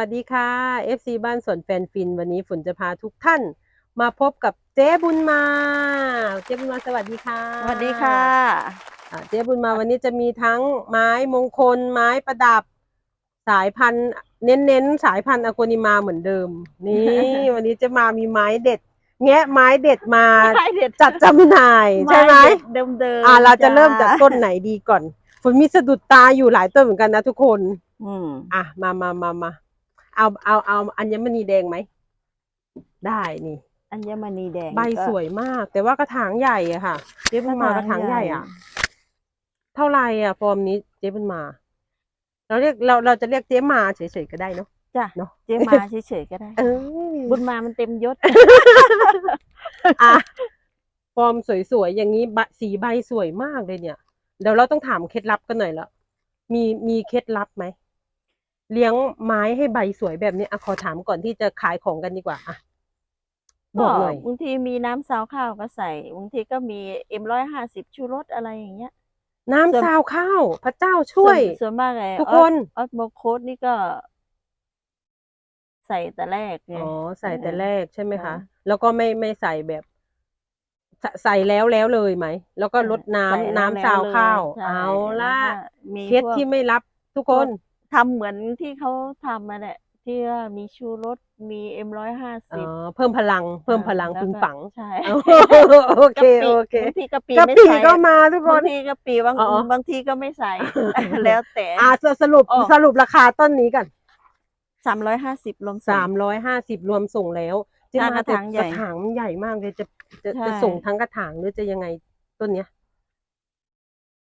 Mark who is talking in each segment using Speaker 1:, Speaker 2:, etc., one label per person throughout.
Speaker 1: วัสดีค่ะ FC บ้านสวนแฟนฟิน วันนี้ฝนจะพาทุกท่าน มาพบกับเจ๊บุญมา เจ๊บุญมาสวัสดีค่ะ
Speaker 2: สวัสดีค่ะ
Speaker 1: อ่าเจ๊บุญมาวันนี้จะมีทั้งไม้มงคล ไม้ประดับ สายพันธุ์เน้นๆสายพันธุ์อโกนิมาเหมือนเดิม นี่ วันนี้จะมามีไม้เด็ด แงะไม้เด็ดมา
Speaker 2: ไม้เด็ด
Speaker 1: จัดจำหน่ายใช่ไหม
Speaker 2: เดิมเดิมๆ
Speaker 1: อ่าเราจะเริ่มจาก
Speaker 2: จ้
Speaker 1: ต้นไหนดีก่อนฝนมีสะดุดตาอยู่หลายต้นเหมือนกันนะทุกคน
Speaker 2: อืม
Speaker 1: อะมามามามา เอาเอาเอาอัญมณีแดงไหม ได้นี่
Speaker 2: อัญมณีแดง
Speaker 1: ใบ
Speaker 2: ก็
Speaker 1: สวยมาก แต่ว่ากระถางใหญ่อะค่ะ เจ๊บุญมากระถางใหญ่อะเท่าไหร่อะฟอร์มนี้เจ๊บุญมา เราเรียกเราเราจะเรียกเจ๊มาเฉยๆก็ได้เนาะ
Speaker 2: จ้ะ
Speaker 1: เนอะ
Speaker 2: เจมาเฉยๆก็ได้
Speaker 1: เออ
Speaker 2: บุญมามันเต็มยศ
Speaker 1: อะฟอร์มสวยๆอย่างนี้ใบสีใบสวยมากเลยเนี่ย เดี๋ยวเราต้องถามเคล็ดลับกันหน่อยละมีมีเคล็ดลับไหม เลี้ยงไม้ให้ใบสวยแบบนี้อะขอถามก่อนที่จะขายของกันดีกว่าอะบอกหน่อย
Speaker 2: บางทีมีน้ำซาวข้าวก็ใส่บางทีก็มีเอ็มร้อยห้าสิบชูรสอะไรอย่างเงี้ย
Speaker 1: น้ำ
Speaker 2: ส่วน
Speaker 1: ซาวข้าว พระเจ้าช่วย
Speaker 2: ส่นส่วนมากไง
Speaker 1: ทุกคน
Speaker 2: ออสโมโคสนี่ก็ ใส่แต่แรกไง
Speaker 1: อ๋อใส่แต่
Speaker 2: เออ
Speaker 1: แรกใช่ไหมคะ
Speaker 2: ค่ะ
Speaker 1: แล้วก็ไม่ไม่ใส่แบบใส่ใส่แล้วแล้วเลยไหม แล้วก็ลดน้ำ
Speaker 2: ใส่
Speaker 1: น้ำซาวข้าว
Speaker 2: ใช่
Speaker 1: เอาละ
Speaker 2: แล้วก็มี
Speaker 1: เคล็ด
Speaker 2: พวก
Speaker 1: ที่ไม่รับทุกคน
Speaker 2: ทำเหมือนที่เขาทำมาแหละที่ว่ามีชูรสมีเอ็มร้อยห้า
Speaker 1: อ๋
Speaker 2: สิบ
Speaker 1: อเพิ่มพลัง เพิ่มพลังปึงปัง
Speaker 2: ใช่
Speaker 1: โอเคโอเค
Speaker 2: บางทีกะปิ
Speaker 1: กะ
Speaker 2: ไม่
Speaker 1: ปิ
Speaker 2: ใส่
Speaker 1: ก็มาทุกค
Speaker 2: บานงทีกะปิบาง
Speaker 1: อ๋อ
Speaker 2: บางทีก็ไม่ใส่ แล้วแต่
Speaker 1: อ่าสสรุป
Speaker 2: อ๋อ
Speaker 1: สรุปราคาต้นนี้กัน
Speaker 2: สามร้อยห้าสิบรวม
Speaker 1: สามร้อยห้าสิบรวมส่งแล้วเจะ
Speaker 2: ถ้า
Speaker 1: มาแต่
Speaker 2: กระถางใหญ่
Speaker 1: กระถางมันใหญ่มากเลยจะจะ
Speaker 2: ใช่
Speaker 1: จะส่งทั้งกระถางหรือจะยังไงต้นเนี้ย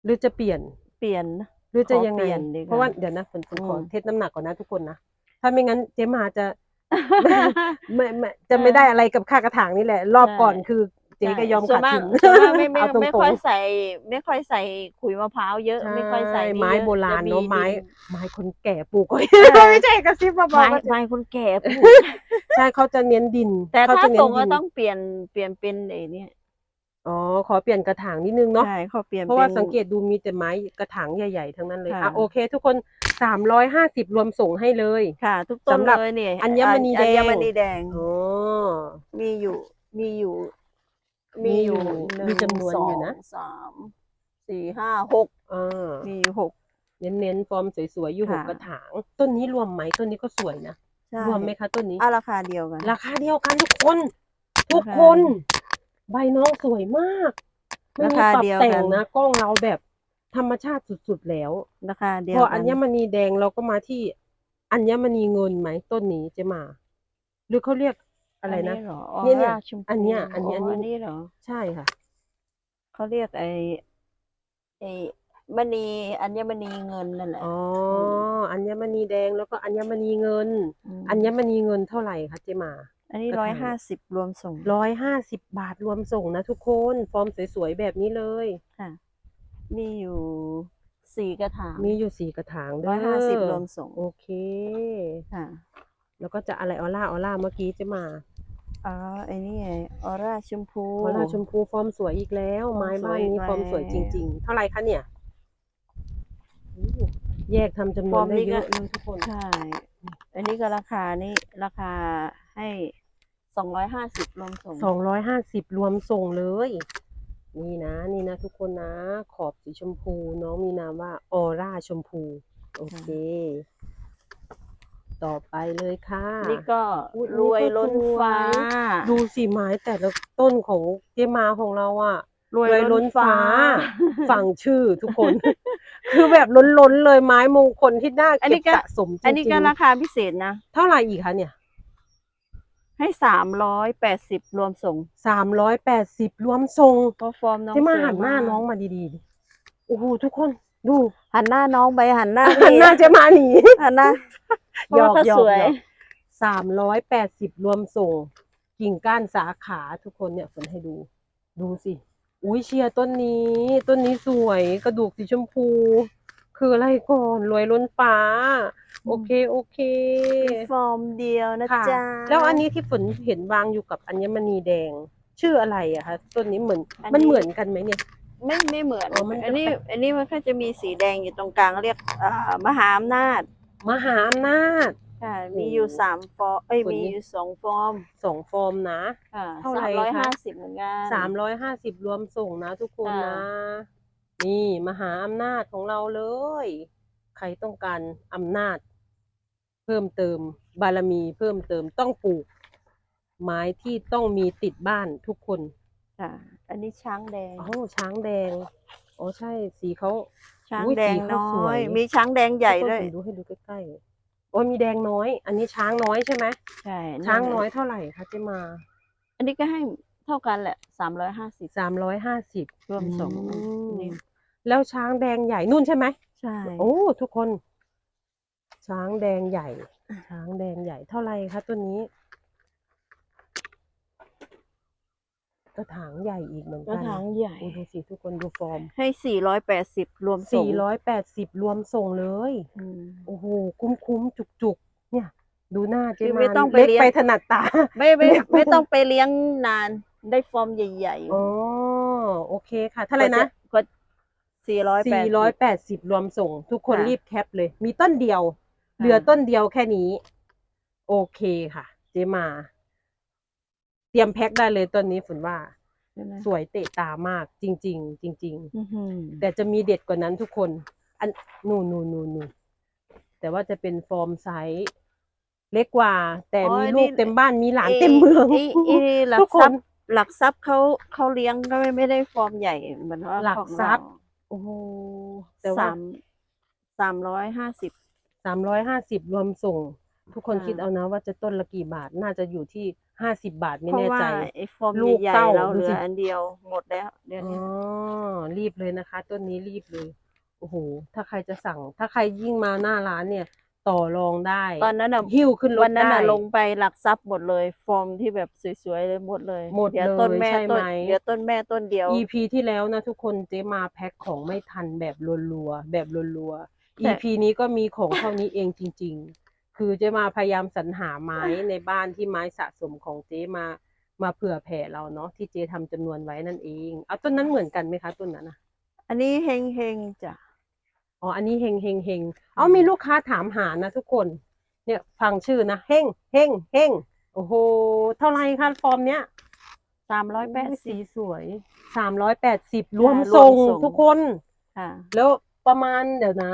Speaker 1: หรือจะเปลี่ยน
Speaker 2: เปลี่ยน
Speaker 1: หรือจะ
Speaker 2: ขอ
Speaker 1: ยังไง
Speaker 2: เปลี่ยนดีกว่า
Speaker 1: เพราะว่าเดี๋ยวนะฝนฝนขอ
Speaker 2: อืม
Speaker 1: เทสน้ำหนักก่อนนะทุกคนนะ ถ้าไม่งั้นเจ๊มาจะ ไม่ไม่จะไม่ได้อะไรกับค่ากระถางนี่แหละ รอบ
Speaker 2: ใช่
Speaker 1: ก่อนคือเจ๊ก็ยอม
Speaker 2: ส่ว
Speaker 1: ขานด
Speaker 2: มาก
Speaker 1: ทุน
Speaker 2: ส่วนมากไม่ไม่
Speaker 1: เอาตรง
Speaker 2: ไม่
Speaker 1: ๆ
Speaker 2: ค่อยใส่ ไม่ค่อยใส่ขุยมะพร้าวเยอะ
Speaker 1: ใช่
Speaker 2: ไม่ค่อยใส่นี่
Speaker 1: ไม้
Speaker 2: เยอะ
Speaker 1: โบราณ
Speaker 2: จะ
Speaker 1: เนอะไม้
Speaker 2: ดิ
Speaker 1: ไม้คนแก่ปลูกไว้
Speaker 2: ใช่
Speaker 1: ไม่ใช่กระซิบมาบอก
Speaker 2: ไม้
Speaker 1: ว่า
Speaker 2: ไม้คนแก่ปลูก
Speaker 1: ใช่เขาจะเน้นดิน
Speaker 2: แต่
Speaker 1: เขา
Speaker 2: ถ้า
Speaker 1: จะเน้
Speaker 2: ส่
Speaker 1: น
Speaker 2: ง
Speaker 1: ดิ
Speaker 2: ก็
Speaker 1: น
Speaker 2: ต้องเปลี่ยนเปลี่ยนเป็นไอ้เนี่ย
Speaker 1: อ๋อขอเปลี่ยนกระถางนิดนึงเนาะ
Speaker 2: ใช่เขาเปลี่ยน
Speaker 1: เพราะว่า
Speaker 2: ป็น
Speaker 1: สังเกตดูมีแต่ไม้กระถางใหญ่ๆทั้งนั้นเลย
Speaker 2: ค่ะ
Speaker 1: อะโอเค ทุกคนสามร้อยห้าสิบรวมส่งให้เลย
Speaker 2: ค่ะ ทุกต้น
Speaker 1: สำหรับ
Speaker 2: เลยเนี่ย
Speaker 1: อัญมณีแดง
Speaker 2: อัญมณีแดง
Speaker 1: อ๋อ
Speaker 2: มีอยู่ มีอยู่
Speaker 1: มีอยู่
Speaker 2: หนึ่ง
Speaker 1: มีจำนวนอยู่นะ
Speaker 2: สงสามสี่ห้าหก
Speaker 1: อ่า
Speaker 2: มีอยู่หก
Speaker 1: เน้นๆฟอร์มสวยๆอยู่หก
Speaker 2: ค่ะ
Speaker 1: กระถาง ต้นนี้รวมไหมต้นนี้ก็สวยนะ
Speaker 2: ใช่
Speaker 1: รวมไหมคะต้นนี้
Speaker 2: อะราคาเดียวกัน
Speaker 1: ราคาเดียวกันทุกคน ทุก
Speaker 2: ราคา
Speaker 1: คน ใบน้องสวยมากไม่มี
Speaker 2: ราคา
Speaker 1: ปรับ
Speaker 2: เดียว
Speaker 1: แต่
Speaker 2: กั
Speaker 1: ง
Speaker 2: น
Speaker 1: นะกล้องเราแบบธรรมชาติสุดๆแล้ว
Speaker 2: ราคาเดียว
Speaker 1: พอ
Speaker 2: กั
Speaker 1: อัญมณีแดงเราก็มาที่อัญมณีเงินไหมต้นนี้เจะมา หรือเขาเรียกอะไรนะ
Speaker 2: เหรอ
Speaker 1: เนี่ยเนี่ย
Speaker 2: ออร่าชมพู
Speaker 1: อันเนี้ยอันนี้อันนี้
Speaker 2: อันนี้เหรอ
Speaker 1: ใช่ค่ะ
Speaker 2: เขาเรียกไอ้ไอ้มณีอัญมณีเงินนั่นแหละ
Speaker 1: อ๋ออัญมณีแดงแล้วก็อัญมณีเงิน
Speaker 2: ม
Speaker 1: อัญมณีเงินเท่าไหร่คะเจมา
Speaker 2: อันนี้
Speaker 1: กระ
Speaker 2: ร้อย
Speaker 1: ถา
Speaker 2: ห้างสิบรวมส่ง
Speaker 1: ร้อยห้าสิบบาทรวมส่งนะทุกคน ฟอร์มสวยๆแบบนี้เลย
Speaker 2: ค่ะ มีอยู่สี่กระถาง
Speaker 1: มีอยู่สี่กระถางเด้
Speaker 2: ร้อยห้าสิบรวมส่ง
Speaker 1: โอเค
Speaker 2: ค่ะ
Speaker 1: แล้วก็จะอะไรออร่าออร่าเมื่อกี้เจะมา
Speaker 2: อ๋อไอ้นี่ไงออร่าชมพู
Speaker 1: ออร่าชมพูฟอร์มสวยอีกแล้ว
Speaker 2: ฟอร์ม
Speaker 1: ไม้บ้าน
Speaker 2: สวยอี
Speaker 1: นี้
Speaker 2: ก
Speaker 1: ฟอร์มสวย
Speaker 2: แล้ว
Speaker 1: จริง ๆ เท่าไหร่คะเนี่ยอู้แยกทำจำน
Speaker 2: ฟ
Speaker 1: ว
Speaker 2: อนร์ม
Speaker 1: ได้
Speaker 2: นี้
Speaker 1: เย
Speaker 2: ก็
Speaker 1: อะเลยทุกคน
Speaker 2: ใช่อันนี้ก็ราคานี่ราคาให้ สองร้อยห้าสิบรวมส่ง
Speaker 1: สองร้อยห้าสิบรวมส่งเลย นี่นะ นี่นะ ทุกคนนะ ขอบสีชมพู น้องมีนามว่าออร่าชมพู โอเค ต่อไปเลยค่ะ
Speaker 2: นี่ก็
Speaker 1: อุ๊ย
Speaker 2: รวย
Speaker 1: นี่ก็
Speaker 2: ล้น
Speaker 1: สวย
Speaker 2: ฟ้า
Speaker 1: ดูสีไม้แต่ละต้นของเจมาของเราอะ
Speaker 2: รวย
Speaker 1: รวยล้
Speaker 2: ล้
Speaker 1: น
Speaker 2: น
Speaker 1: ฟ้า
Speaker 2: ฟ้า
Speaker 1: ฟังชื่อทุกคน คือแบบล้นๆเลยไม้มงคลที่น่า
Speaker 2: อัน
Speaker 1: เก็
Speaker 2: นี้
Speaker 1: บ
Speaker 2: ก็
Speaker 1: สะสมจ
Speaker 2: อันนี้
Speaker 1: ริ
Speaker 2: ก็
Speaker 1: ง
Speaker 2: ราคาพิเศษนะ
Speaker 1: ๆเท่าไหร่อีกคะเนี่ย
Speaker 2: ให้สามร้อยแปดสิบรวมส่ง
Speaker 1: สามร้อยแปดสิบรวมส่ง
Speaker 2: เพราะฟอร์มน้อง
Speaker 1: เจมา
Speaker 2: สวย
Speaker 1: หันหน้าม
Speaker 2: ก
Speaker 1: น้องมาดีๆดิโอ้โหทุกคนดู
Speaker 2: หันหน้าน้องไปหันหน้า
Speaker 1: หัน
Speaker 2: พี่
Speaker 1: หน้าเจมาหนี
Speaker 2: หันหน้าเพราะว่าเขาสวย
Speaker 1: สามร้อยแปดสิบรวมส่ง กิ่งก้านสาขาทุกคนเนี่ยฝนให้ดู ดูสิ อุ้ยเชียร์ต้นนี้ ต้นนี้สวยกระดูกสีชมพู คืออะไรก่อนรวยล้นฟ้า โอเคโอเค
Speaker 2: มีฟอร์มเดียวนะ
Speaker 1: ค่ะ
Speaker 2: จ๊ะ
Speaker 1: แล้วอันนี้ที่ฝนเห็นวางอยู่กับอัญมณีแดง ชื่ออะไรอะคะต้นนี้เหมือน
Speaker 2: อันนี้
Speaker 1: มันเหมือนกันไหมเนี่ย
Speaker 2: ไม่ไม่เหมือน
Speaker 1: อ๋อมัน
Speaker 2: อันนี้ อันนี้มันก็จะมีสีแดงอยู่ตรงกลางเรียกอ่ามหาอำนาจ
Speaker 1: มหาอำนาจ
Speaker 2: ค่ะ
Speaker 1: โอ้โห
Speaker 2: มีอยู่สามฟอร์มเอ้ย
Speaker 1: คน
Speaker 2: มี
Speaker 1: นี้
Speaker 2: อยู่สองฟอร์ม
Speaker 1: สองฟอร์มนะ
Speaker 2: ค่ะ
Speaker 1: เท่าไหร่
Speaker 2: สามร้อย
Speaker 1: คะ
Speaker 2: ห้าสิบเหมือนกัน
Speaker 1: สามร้อยห้าสิบรวมส่งนะทุกคน
Speaker 2: ค่ะ
Speaker 1: นะ นี่มหาอำนาจของเราเลย ใครต้องการอำนาจเพิ่มเติมบารมีเพิ่มเติมต้องปลูก ไม้ที่ต้องมีติดบ้านทุกคน
Speaker 2: ค่ะอันนี้ช้างแดง
Speaker 1: โอ้ช้างแดงอ๋อใช่สีเขา
Speaker 2: ช้าง
Speaker 1: อุ๊ย
Speaker 2: แดง
Speaker 1: สีเขา
Speaker 2: น้
Speaker 1: ส
Speaker 2: อ
Speaker 1: วย
Speaker 2: ยมีช้างแดงใหญ่
Speaker 1: ทุกคน
Speaker 2: ด้วย
Speaker 1: ผมดูให้ดูใกล้ๆโอ้ยมีแดงน้อย อันนี้ช้างน้อยใช่ไหม
Speaker 2: ใช่
Speaker 1: ช้างน้อย
Speaker 2: แหละ
Speaker 1: เท่าไหร่คะเจมา
Speaker 2: อันนี้ก็ให้เท่ากันแหละสามร้อยห้าสิบ
Speaker 1: สามร้อยห้าสิบ
Speaker 2: รวมส่ง
Speaker 1: อืม
Speaker 2: นี่
Speaker 1: แล้วช้างแดงใหญ่นู่นใช่ไหม
Speaker 2: ใช่
Speaker 1: โอ้ทุกคน ช้างแดงใหญ่ ช้างแดงใหญ่เท่าไหร่คะตัวนี้ กระถางใหญ่อีกเหมือน
Speaker 2: กระ
Speaker 1: กัน
Speaker 2: ถางใหญ่
Speaker 1: โอ้ดูสิทุกคนดูฟอร์ม
Speaker 2: ให้สี่ร้อยแปดสิบรวมส่ง
Speaker 1: สี่ร้อยแปดสิบรวมส่งเลย
Speaker 2: อืม
Speaker 1: โอ้โหคุ้มคุ้มจุกจุกๆ เนี่ย ดูหน้าเจ๊
Speaker 2: คือ
Speaker 1: มา
Speaker 2: ไม่ต้องไป
Speaker 1: เล็ก
Speaker 2: เลี้ยง
Speaker 1: ไปถนัดตา
Speaker 2: ไม่ไม่
Speaker 1: เล็ก
Speaker 2: ไม่ต้องไปเลี้ยงนานได้ฟอร์มใหญ่
Speaker 1: อ๋อโอเคค่ะเท่าไหร่นะ
Speaker 2: ก็สี่ร้อยแปด
Speaker 1: สี่ร้อยแปดสิบรวมส่ง ทุกคน
Speaker 2: ค่ะ
Speaker 1: รีบแคปเลย มีต้นเดียว
Speaker 2: ค่ะ
Speaker 1: เหลือต้นเดียวแค่นี้ โอเคค่ะ เจมา เตรียมแพ็คได้เลยต้นนี้ฝนว่า
Speaker 2: ใช่ไหม
Speaker 1: สวยเตะตามาก จริง ๆ จริง
Speaker 2: อื้อหือ
Speaker 1: ๆแต่จะมีเด็ดกว่านั้นทุกคน อันนู่นนู่นนู่นนู่นแต่ว่าจะเป็นฟอร์มไซส์เล็กกว่า แต่มีลูกเต็มบ้านมีหลานเต็มเมือง
Speaker 2: ไไอ้หลั
Speaker 1: ทุ
Speaker 2: ก
Speaker 1: กค
Speaker 2: ทรั
Speaker 1: น
Speaker 2: พย์หลักทรัพย์เขาเขาเลี้ยงก็ไม่ไม่ได้ฟอร์มใหญ่เหมือนว่า
Speaker 1: หลัก
Speaker 2: ของ
Speaker 1: ทรัพย์
Speaker 2: เา
Speaker 1: โอ้โหแต่ว่า
Speaker 2: สามสามร้อยห้าสิบ
Speaker 1: สามร้อยห้าสิบรวมส่ง ทุกคน
Speaker 2: ค่ะ
Speaker 1: คิดเอานะว่าจะต้นละกี่บาทน่าจะอยู่ที่ห้าสิบบาทไม่
Speaker 2: เพราะ
Speaker 1: แน่
Speaker 2: ว่า
Speaker 1: ใจ
Speaker 2: ไอ้ฟอร์ม
Speaker 1: ลูก
Speaker 2: ใหญ่
Speaker 1: เต้า
Speaker 2: ๆเรา
Speaker 1: ดู
Speaker 2: เหลื
Speaker 1: สิ
Speaker 2: ออันเดียวหมดแล้วเดี๋ยว
Speaker 1: อ๋อ
Speaker 2: นี้
Speaker 1: รีบเลยนะคะ ต้นนี้รีบเลยโอ้โหถ้าใครจะสั่ง ถ้าใครยิ่งมาหน้าร้านเนี่ย ต่อรองได้
Speaker 2: ตอนนั้นอะ
Speaker 1: หิ้วขึ้นรถ
Speaker 2: วันนั้น
Speaker 1: ได้
Speaker 2: อะลงไปหลักทรัพย์หมดเลย ฟอร์มที่แบบสวยๆเลยหมดเลย
Speaker 1: หมด
Speaker 2: เดี๋ยว
Speaker 1: เลย
Speaker 2: ต้นแม่
Speaker 1: ใช่
Speaker 2: ต้น
Speaker 1: ไหม
Speaker 2: เดี๋ยวต้นแม่ต้นเดียว
Speaker 1: EP ที่แล้วนะทุกคนเจ๊มาแพ็คของไม่ทันแบบรัวๆแบบรัวๆ
Speaker 2: แต่
Speaker 1: EP นี้ก็มีของเท่านี้เองจริง ๆ คือเจ๊มาพยายามสรรหาไม้ในบ้านที่ไม้สะสมของเจ๊มามาเผื่อแผ่เราเนาะที่เจ๊ทำจำนวนไว้นั่นเองเอาต้นนั้นเหมือนกันไหมคะต้นนั้นนะ
Speaker 2: อันนี้เฮงเฮงๆจ้ะ
Speaker 1: อ๋ออันนี้เฮงเฮงเฮงเอามีลูกค้าถามหานะทุกคน เนี่ยฟังชื่อนะเฮงเฮงเฮงโอ้โหเท่าไหรคะฟอร์มเนี้ย
Speaker 2: สามร้อยแปด
Speaker 1: โสี
Speaker 2: สิบ
Speaker 1: สวยสามร้อยแปดสิบรวม
Speaker 2: ค่ะรวม
Speaker 1: ส่ง
Speaker 2: ส่ง
Speaker 1: ทุกคน
Speaker 2: ค่ะ
Speaker 1: แล้วประมาณเดี๋ยวนะ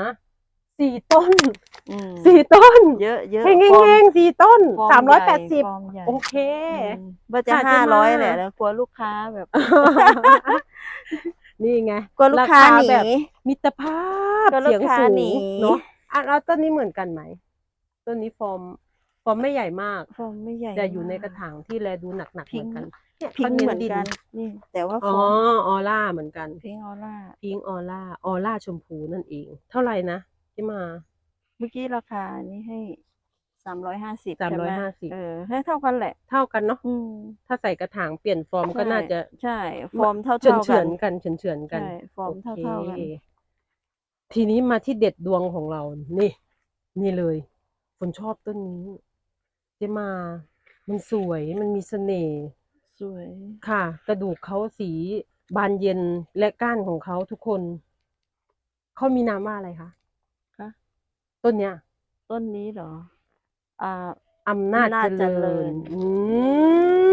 Speaker 1: สี่ต้น
Speaker 2: อืม
Speaker 1: สี่ต้น
Speaker 2: เยอะเยอะ
Speaker 1: เฮงเฮง
Speaker 2: ฟอร์ม
Speaker 1: เฮงสี่ต้น
Speaker 2: ฟอ
Speaker 1: สามร้อยแปด
Speaker 2: ใหญ่
Speaker 1: สิบ
Speaker 2: ฟอร์มใหญ่
Speaker 1: โอเค
Speaker 2: อืมว่าจะ
Speaker 1: ค่ะ
Speaker 2: ห้า
Speaker 1: เจ๊
Speaker 2: ร้อย
Speaker 1: มา
Speaker 2: แหละแล้วกลัวลูกค้าแบบ
Speaker 1: นี่ไง
Speaker 2: กลัวลูกค้าหนี
Speaker 1: แบบ มิตรภาพ
Speaker 2: กลัวลู
Speaker 1: เสีย
Speaker 2: ก
Speaker 1: ง
Speaker 2: ค้า
Speaker 1: สู
Speaker 2: หนี
Speaker 1: งเนาะอะแล้วต้นนี้เหมือนกันไหมต้นนี้ฟอร์มฟอร์มไม่ใหญ่มาก
Speaker 2: ฟอร์มไม่ใหญ่
Speaker 1: แต่อยู่ใน
Speaker 2: มาก
Speaker 1: ระถางที่แลดูหนักๆเห
Speaker 2: พิ
Speaker 1: มื
Speaker 2: ง
Speaker 1: อน
Speaker 2: ค์
Speaker 1: กันเนี่ย
Speaker 2: พิง
Speaker 1: ขา
Speaker 2: ค์
Speaker 1: น้
Speaker 2: เหมือน
Speaker 1: ดิ
Speaker 2: กันนี่แต่ว่า
Speaker 1: อ๋
Speaker 2: ฟ
Speaker 1: อ
Speaker 2: อร์ม
Speaker 1: ออร่าเหมือนกัน
Speaker 2: พิงค์ออร่า
Speaker 1: พิงออร่าออร่าชมพูนั่นเอง เท่าไหร่นะ ที่มา
Speaker 2: เมื่อกี้ราคานี้ให้สามร้อยห้าสิบ
Speaker 1: 350
Speaker 2: เออให้เท่ากันแหละ
Speaker 1: เท่ากันเนาะ
Speaker 2: อืม
Speaker 1: ถ้าใส่กระถางเปลี่ยนฟอร์มก็
Speaker 2: ใช่
Speaker 1: น่าจะ
Speaker 2: ใช่ ฟอร์มเท่า
Speaker 1: เฉือน
Speaker 2: เท่า
Speaker 1: เฉื
Speaker 2: กั
Speaker 1: อนนกันเฉือนเฉือนกัน
Speaker 2: ใช่ฟอร์ม
Speaker 1: โเท่า
Speaker 2: เท่ากัน
Speaker 1: คทีนี้มาที่เด็ดดวงของเรา นี่ นี่เลยคนชอบต้นนี้ เจมา มันสวย มันมีเสน่ห์
Speaker 2: สวย
Speaker 1: ค่ะ กระดูกเขาสีบานเย็นและก้านของเขาทุกคน เขามีนามว่าอะไรคะ
Speaker 2: คะ
Speaker 1: ต้นเนี้ย
Speaker 2: ต้นนี้เหรอ อ่า
Speaker 1: อำนาจ
Speaker 2: อำนาจ
Speaker 1: เจ
Speaker 2: เจริ
Speaker 1: ริญ
Speaker 2: ญ
Speaker 1: อื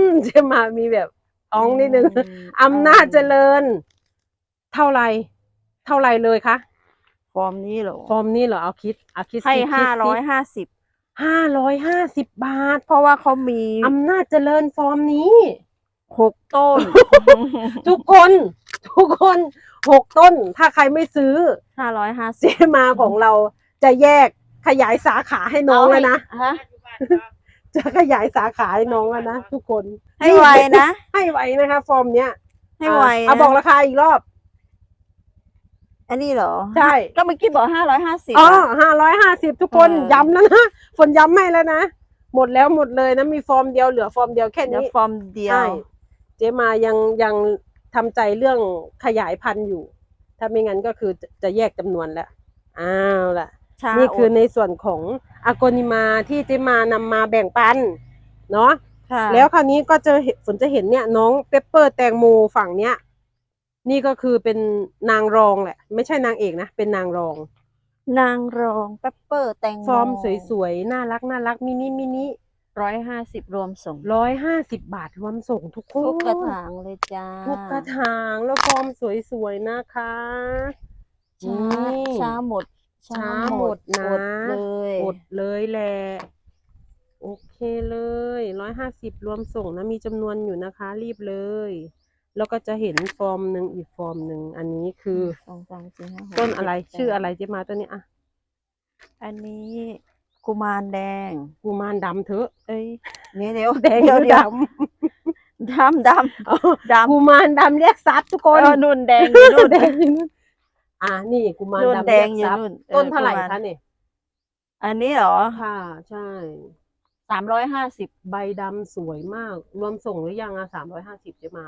Speaker 1: มเจมามีแบบอ้องนิดนึง
Speaker 2: อืม
Speaker 1: อำนาจเจริญ เท่าไหรเท่าไหรเลยคะ
Speaker 2: ฟอร์มนี้เหรอ
Speaker 1: ฟอร์มนี้เหรอเอาคิดเอาคิด
Speaker 2: ให้
Speaker 1: สิ
Speaker 2: ห้าร้อย
Speaker 1: คิด
Speaker 2: ห้าสิบ
Speaker 1: ห้าร้อยห้าสิบบาท
Speaker 2: เพราะว่าเขามี
Speaker 1: อำนาจเจริญฟอร์มนี้
Speaker 2: หกต้น
Speaker 1: ทุกคนทุกคนหกต้น ถ้าใครไม่ซื้อ
Speaker 2: ห้าร้อยห้า
Speaker 1: เจ
Speaker 2: สิบ
Speaker 1: มาของเรา จะแยกขยายสาขาให้น้องแล้วนะ
Speaker 2: ฮะ
Speaker 1: จะขยายสาขาให้น้องแล้วนะทุกคน
Speaker 2: ให้ไวนะ
Speaker 1: ให้ไวนะคะ ฟอร์มเนี้ย
Speaker 2: ให้ไว
Speaker 1: อะเอา
Speaker 2: นะ
Speaker 1: บอกราคาอีกรอบ
Speaker 2: อันนี้เหรอ
Speaker 1: ใช่
Speaker 2: ก็เมื่อกี้บอกห้าร้อยห้าสิบ
Speaker 1: อ๋อห้าร้อยห้าสิบทุกคน
Speaker 2: เออ
Speaker 1: ย้ำแล้วนะฝนย้ำให้แล้วนะหมดแล้วหมดเลยนะมีฟอร์มเดียวเหลือฟอร์มเดียวแค่
Speaker 2: เดี๋ยว
Speaker 1: นี้
Speaker 2: ฟอร์มเดียว
Speaker 1: ใช่เจ๊มายังยังทำใจเรื่องขยายพันธุ์อยู่ ถ้าไม่งั้นก็คือจะจะแยกจำนวนแล้วอ้าวล่ะ
Speaker 2: ชา
Speaker 1: นี่คือ
Speaker 2: ด
Speaker 1: ในส่วนของอากนิมาที่เจ๊มานำมาแบ่งปันเนาะ
Speaker 2: ค่ะ
Speaker 1: แล้วคราวนี้ก็จะเห็นฝนจะเห็นเนี่ยน้องเปปเปอร์แตงโมฝั่งเนี้ย นี่ก็คือเป็นนางรองแหละ ไม่ใช่นางเอกนะ เป็นนางรอง
Speaker 2: นางรองเปปเปอร์แตงโม
Speaker 1: ฟอร์มสวยๆ น่ารักน่ารักมินิมินิ
Speaker 2: ร้อยห้าสิบรวมส่ง
Speaker 1: ร้อยห้าสิบบาทรวมส่งทุกคน
Speaker 2: ทุกกระถางเลยจ้า
Speaker 1: ทุกกระถางแล้วฟอร์มสวยๆนะคะ
Speaker 2: ช้า
Speaker 1: นี่
Speaker 2: ช้าหมด
Speaker 1: ช้าหมดนะ
Speaker 2: อดเลย
Speaker 1: กดเลยแหละโอเคเลยร้อยห้าสิบรวมส่งนะมีจำนวนอยู่นะคะ รีบเลย แล้วก็จะเห็นฟอร์มหนึ่งอีกฟอร์มหนึ่งอันนี้คือ
Speaker 2: สองสามสี่ห้าหก
Speaker 1: ต้นอะไร
Speaker 2: เจ็ดแปด
Speaker 1: ชื่ออะไรเจ๊มาตัวนี้อะ
Speaker 2: อันนี้กุมารแดง
Speaker 1: กุมารดำเถอะ
Speaker 2: เอ้ยเดี๋ยวเดี๋ยว
Speaker 1: แดง
Speaker 2: เดี๋ยว
Speaker 1: หรือ
Speaker 2: เดี๋ยว
Speaker 1: ด
Speaker 2: ดำดำ
Speaker 1: เอาำ
Speaker 2: ดำ
Speaker 1: กุมารดำเรียกซับทุกคน
Speaker 2: เออนุ่นแดงอยู่นุ่น
Speaker 1: แดง อยู่นู่นอะนี่กุมาร
Speaker 2: นุ่น
Speaker 1: ดำ
Speaker 2: แด
Speaker 1: เรีย
Speaker 2: ง
Speaker 1: ก
Speaker 2: อยู่
Speaker 1: ซับ
Speaker 2: นุ่น
Speaker 1: ต้นเท่าไหร่
Speaker 2: ออกุม
Speaker 1: คะเนี่ย
Speaker 2: อันนี้เหรอ
Speaker 1: ค่ะ ใช่
Speaker 2: สามร้อยห้าสิบ
Speaker 1: ใบดำสวยมาก รวมส่งหรือยังอะสามร้อยห้าสิบจะมา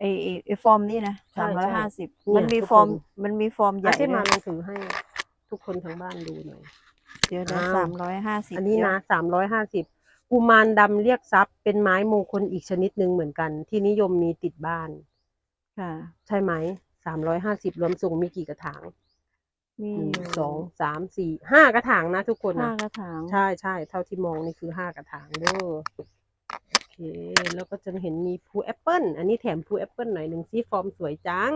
Speaker 2: ไอไอ้ไอฟอร์มนี่นะ
Speaker 1: ใช่
Speaker 2: สามร้อยห้าสิบ
Speaker 1: เนี่ย
Speaker 2: มันมี
Speaker 1: ทุก
Speaker 2: ฟอร์ม
Speaker 1: คน
Speaker 2: มันมีฟอร์มใหญ่
Speaker 1: อะเจ๊มา
Speaker 2: ด้วย
Speaker 1: ลองถือให้ทุกคนทางบ้านดูหน่อย
Speaker 2: เดี๋ยวนะ
Speaker 1: อ้าว
Speaker 2: สามร้อยห้าสิบ
Speaker 1: อันนี้นะสามร้อยห้าสิบกุมารดำเรียกทรัพย์ เป็นไม้มงคลอีกชนิดหนึ่งเหมือนกัน ที่นิยมมีติดบ้าน
Speaker 2: ค่ะ
Speaker 1: ใช่ไหม สามร้อยห้าสิบรวมส่งมีกี่กระถาง
Speaker 2: มี
Speaker 1: หนึ่ง
Speaker 2: ยู่
Speaker 1: สองสามสี่ห้ากระถางนะทุกคน
Speaker 2: ห้า
Speaker 1: นะ
Speaker 2: กระถาง
Speaker 1: ใช่ใช่เท่าที่มองนี่คือห้ากระถางเด้อโอเค แล้วก็จะเห็นมีพูแอปเปิลอันนี้แถมพูแอปเปิลหน่อยหนึ่งซีฟอร์มสวยจัง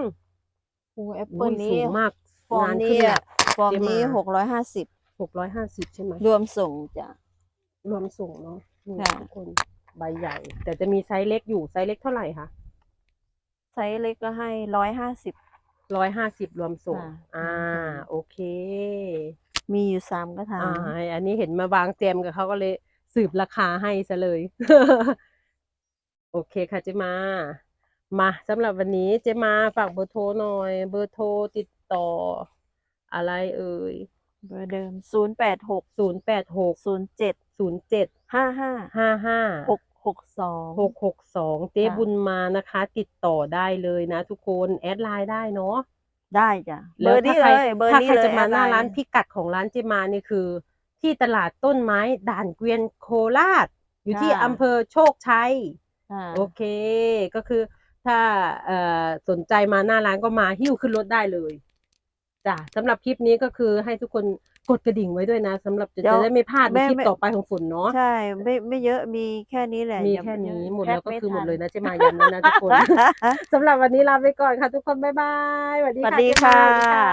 Speaker 2: โอ้แอปเปิล
Speaker 1: อุ้ย
Speaker 2: นี้
Speaker 1: สูงมาก
Speaker 2: ฟอร์ม
Speaker 1: งาน
Speaker 2: นี้
Speaker 1: ขึ้นห
Speaker 2: อะ
Speaker 1: ลัก
Speaker 2: ฟอร์มนี้
Speaker 1: เจ๊มา
Speaker 2: หกร้อยห้าสิบ
Speaker 1: หกร้อยห้าสิบใช่ไหม
Speaker 2: รวมส่งจ้ะ
Speaker 1: รวมส่งเนาะนี่
Speaker 2: ค่ะ
Speaker 1: ทุกคนใบใหญ่ แต่จะมีไซส์เล็กอยู่ไซส์เล็กเท่าไหร่คะ
Speaker 2: ไซส์เล็กก็ให้ร้อยห้าสิบ
Speaker 1: ร้อยห้าสิบรวมส่ง
Speaker 2: ค่ะ
Speaker 1: อ่า
Speaker 2: ค่ะ
Speaker 1: โอเค
Speaker 2: มีอยู่สามกระถา
Speaker 1: อ่างอันนี้เห็นมาวางเตรียมกับเขาก็เลยสืบราคาให้ซะเลย โอเคค่ะเจมา มาสำหรับวันนี้เจมาฝากเบอร์โทรหน่อย เบอร์โทรติดต่อ อะไรเอ่ย
Speaker 2: เบอร์เดิมศูนย์แปดหก
Speaker 1: ศูนย์แปดหก
Speaker 2: ศูนย์เจ็ด
Speaker 1: ศูนย์เจ็ด
Speaker 2: ห้าห้า
Speaker 1: ห้าห้า
Speaker 2: หก หกสอง
Speaker 1: หกหกสองเจ๊
Speaker 2: ค่ะ
Speaker 1: บุญมานะคะ ติดต่อได้เลยนะ ทุกคนแอดไลน์ได้เนาะ
Speaker 2: ได้จ้ะเบ
Speaker 1: แล้
Speaker 2: อ
Speaker 1: ว
Speaker 2: ร์นี้
Speaker 1: ถ้า
Speaker 2: เล
Speaker 1: ใคร
Speaker 2: ยเบอร์
Speaker 1: ถ้า
Speaker 2: นี้
Speaker 1: ใคร
Speaker 2: เลย
Speaker 1: จะมาหน้า
Speaker 2: แอดไล
Speaker 1: ร้านพิกัดของร้านเจมานี่คือ ที่ตลาดต้นไม้ด่านเกวียนโคราช อยู่ที่
Speaker 2: ค่ะ
Speaker 1: อำเภอโชคชัย
Speaker 2: อ่า
Speaker 1: โอเค ก็คือถ้าเอ่อสนใจมาหน้าร้านก็มาหิ้วขึ้นรถได้เลยจ้ะสำหรับคลิปนี้ก็คือให้ทุกคน กดกระดิ่งไว้ด้วยนะสำหรับจะ
Speaker 2: เดี๋ยว
Speaker 1: จะได้ไม่พลาดใน
Speaker 2: ไม่
Speaker 1: คลิป
Speaker 2: ไม่
Speaker 1: ต่อไปของฝนเนาะ
Speaker 2: ใช่ ไม่ไม่เยอะมีแค่นี้แหละ
Speaker 1: มี
Speaker 2: อย่า
Speaker 1: แค่นี้
Speaker 2: เยะ
Speaker 1: หมดแล้วก็
Speaker 2: ป
Speaker 1: คือหมด
Speaker 2: ทัน
Speaker 1: เลยนะเจะมาย้ำแล้วนะทุกคนสำหรับวันนี้ลาไปก่อนค่ะทุกคน บ๊ายบายสวัสดี
Speaker 2: สวั
Speaker 1: ค่ะ
Speaker 2: สดี
Speaker 1: เจ๊มา
Speaker 2: ค่ะ
Speaker 1: สวัสดีค่ะ